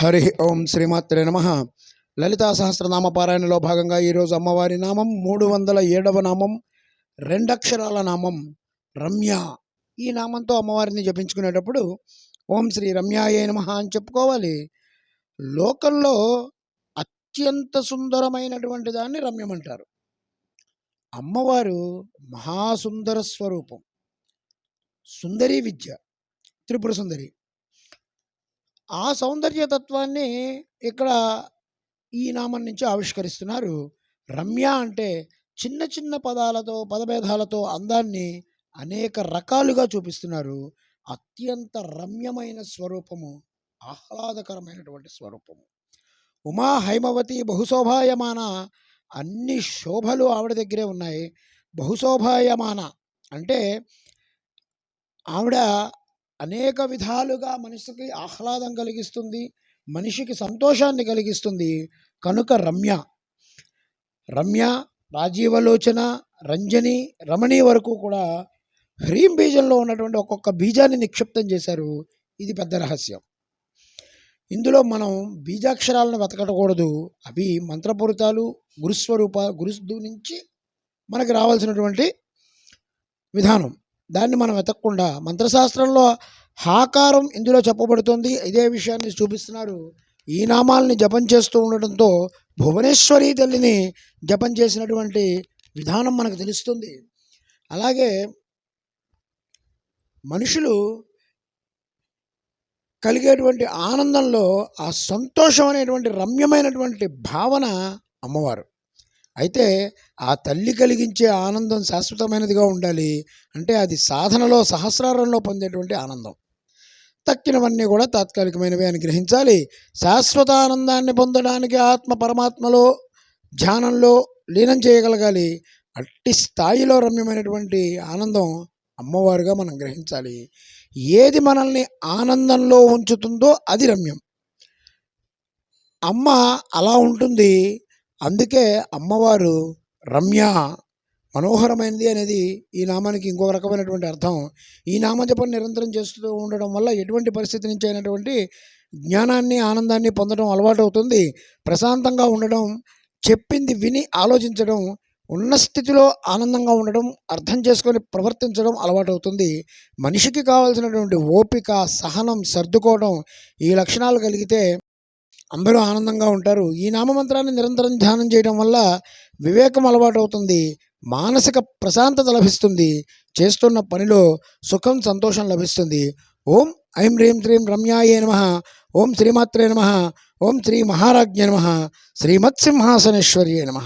హరి ఓం శ్రీమాత్రే నమ. లలితా సహస్రనామ పారాయణలో భాగంగా ఈరోజు అమ్మవారి నామం మూడు వందల ఏడవ నామం రెండక్షరాల నామం రమ్య. ఈ నామంతో అమ్మవారిని జపించుకునేటప్పుడు ఓం శ్రీ రమ్యాయే నమ అని చెప్పుకోవాలి. లోకంలో అత్యంత సుందరమైనటువంటి దాన్ని రమ్యమంటారు అమ్మవారు మహాసుందర స్వరూపం. సుందరీ విద్య. త్రిపుర సుందరి. ఆ సౌందర్య తత్వాన్ని ఇక్కడ ఈ నామం నుంచి ఆవిష్కరిస్తున్నారు. రమ్య అంటే చిన్న చిన్న పదాలతో పదభేదాలతో అందాన్ని అనేక రకాలుగా చూపిస్తున్నారు. అత్యంత రమ్యమైన స్వరూపము ఆహ్లాదకరమైనటువంటి స్వరూపము. ఉమా హైమవతి బహుశోభాయమాన అన్ని శోభలు ఆవిడ దగ్గరే ఉన్నాయి. బహుశోభాయమాన అంటే ఆవిడ అనేక విధాలుగా మనసుకి ఆహ్లాదం కలిగిస్తుంది మనిషికి సంతోషాన్ని కలిగిస్తుంది. కనుక రమ్య రమ్య రాజీవలోచన రంజని రమణి వరకు కూడా హ్రీం బీజంలో ఉన్నటువంటి ఒక్కొక్క బీజాన్ని నిక్షిప్తం చేశారు. ఇది పెద్ద రహస్యం. ఇందులో మనం బీజాక్షరాలను వెతకటకూడదు అవి మంత్రపూరితాలు గురుస్వరూప గురుస్దు నుంచి మనకి రావాల్సినటువంటి విధానం. దాన్ని మనం వెతకకుండా మంత్రశాస్త్రంలో హాకారం ఇందులో చెప్పబడుతుంది. ఇదే విషయాన్ని చూపిస్తున్నారు ఈ నామాల్ని జపం చేస్తూ ఉండటంతో భువనేశ్వరి తల్లిని జపం చేసినటువంటి విధానం మనకు తెలుస్తుంది. అలాగే మనుషులు కలిగేటువంటి ఆనందంలో ఆ సంతోషం అనేటువంటి రమ్యమైనటువంటి భావన అమ్మవారు. అయితే ఆ తల్లి కలిగించే ఆనందం శాశ్వతమైనదిగా ఉండాలి అంటే అది సాధనలో సహస్రారంలో పొందేటువంటి ఆనందం. తక్కినవన్నీ కూడా తాత్కాలికమైనవి అని గ్రహించాలి. శాశ్వత ఆనందాన్ని పొందడానికి ఆత్మ పరమాత్మలో ధ్యానంలో లీనం చేయగలగాలి. అట్టి స్థాయిలో రమ్యమైనటువంటి ఆనందం అమ్మవారుగా మనం గ్రహించాలి. ఏది మనల్ని ఆనందంలో ఉంచుతుందో అది రమ్యం. అమ్మ అలా ఉంటుంది అందుకే అమ్మవారు రమ్య మనోహరమైనది అనేది ఈ నామానికి ఇంకొక రకమైనటువంటి అర్థం. ఈ నామజపం నిరంతరం చేస్తూ ఉండడం వల్ల ఎటువంటి పరిస్థితి నుంచి అయినటువంటి జ్ఞానాన్ని ఆనందాన్ని పొందడం అలవాటు అవుతుంది ప్రశాంతంగా ఉండడం చెప్పింది విని ఆలోచించడం ఉన్న స్థితిలో ఆనందంగా ఉండడం అర్థం చేసుకొని ప్రవర్తించడం అలవాటు అవుతుంది మనిషికి కావాల్సినటువంటి ఓపిక సహనం సర్దుకోవడం ఈ లక్షణాలు కలిగితే అందరూ ఆనందంగా ఉంటారు. ఈ నామమంత్రాన్ని నిరంతరం ధ్యానం చేయడం వల్ల వివేకం అలవాటు అవుతుంది మానసిక ప్రశాంతత లభిస్తుంది. చేస్తున్న పనిలో సుఖం సంతోషం లభిస్తుంది. ఓం ఐం హ్రీం శ్రీం రమ్యాయే నమ. ఓం శ్రీమాత్రే నమ. ఓం శ్రీ మహారాజ్ఞ నమ. శ్రీమత్సింహాసనేశ్వర్యే నమ.